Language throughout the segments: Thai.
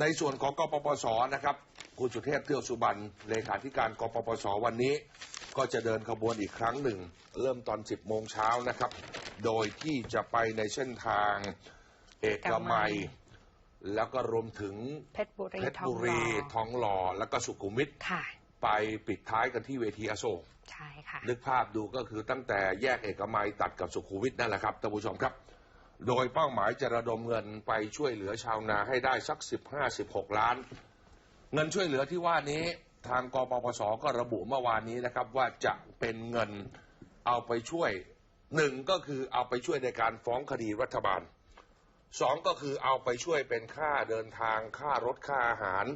ในส่วนของกปปสนะครับคุณสุเทพเทือกสุบรรณเลขาธิการกปปสวันนี้ ก็จะเดินขบวนอีกครั้งหนึ่ง เริ่มตอน 10 โมงเช้านะครับ โดยที่จะไปในเส้นทางเอกมัย แล้วก็รวมถึงเพชรบุรีเพชรทองบุหล่รีอทองหล่อแล้วก็สุขุมวิทค่ะไปปิดท้ายกันที่เวทีอโศกใช่ค่ะนึกภาพดูก็คือตั้งแต่แยกเอกมัยตัดกับสุขุมวิทนั่นแหละครับท่านผู้ชมครับ โดยเป้าหมายจะระดมเงินไปช่วยเหลือชาวนาให้ได้สัก 15-16 ล้าน เงินช่วยเหลือที่ว่านี้ทางกปปสก็ระบุเมื่อวานนี้นะครับ ว่าจะเป็นเงินเอาไปช่วยหนึ่งก็คือเอาไปช่วยในการฟ้องคดีรัฐบาลสองก็คือเอาไปช่วยเป็นค่าเดินทางค่ารถค่าอาหาร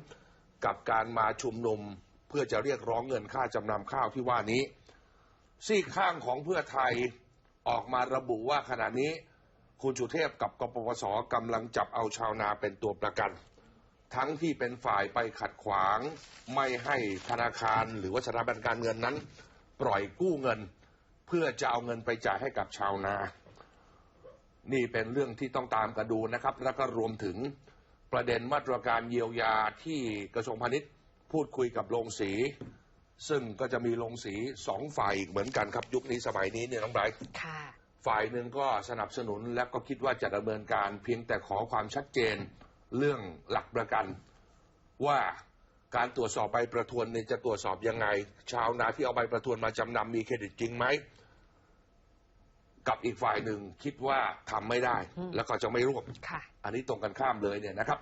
กับการมาชุมนุมเพื่อจะเรียกร้องเงินค่าจำนำข้าวที่ว่านี้ ซีกข้างของเพื่อไทยออกมาระบุว่าขณะนี้ คุณสุเทพกับกปปสกำลังจับเอาชาวนาเป็นตัวประกัน ทั้งที่เป็นฝ่ายไปขัดขวาง ไม่ให้ธนาคารหรือว่าสถาบันการเงินนั้น ปล่อยกู้เงิน เพื่อจะเอาเงินไปจ่ายให้กับชาวนา นี่เป็นเรื่องที่ต้องตามกันดูนะครับ แล้วก็รวมถึงประเด็นมาตรการเยียวยาที่กระทรวงพาณิชย์ พูดคุยกับโรงสี ซึ่งก็จะมีโรงสีสองฝ่ายอีกเหมือนกันครับยุคนี้สมัยนี้เนี่ยน้องไบรท์ค่ะ ฝ่ายหนึ่งก็สนับสนุนและก็คิดว่าจะดำเนินการเพียงแต่ขอความชัดเจนเรื่องหลักประกัน ว่าการตรวจสอบใบประทวนเนี่ยจะตรวจสอบยังไง ชาวนาที่เอาใบประทวนมาจำนำมีเครดิตจริงไหมกับอีกฝ่ายหนึ่งคิดว่าทำไม่ได้อืมแล้วก็จะไม่ร่วมค่ะอันนี้ตรงกันข้ามเลยเนี่ยนะครับ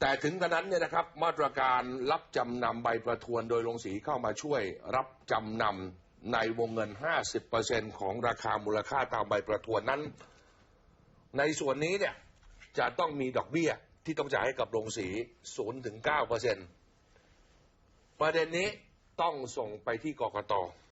แต่ถึงกระนั้นเนี่ยนะครับ มาตรการรับจำนำใบประทวนโดยโรงสีเข้ามาช่วยรับจำนำ ในวงเงิน 50%ของราคามูลค่าตามใบประทวนนั้น ในส่วนนี้เนี่ยจะต้องมีดอกเบี้ยที่ต้องจ่ายให้กับโรงสี0ถึง9%ประเด็นนี้ต้องส่งไปที่กกต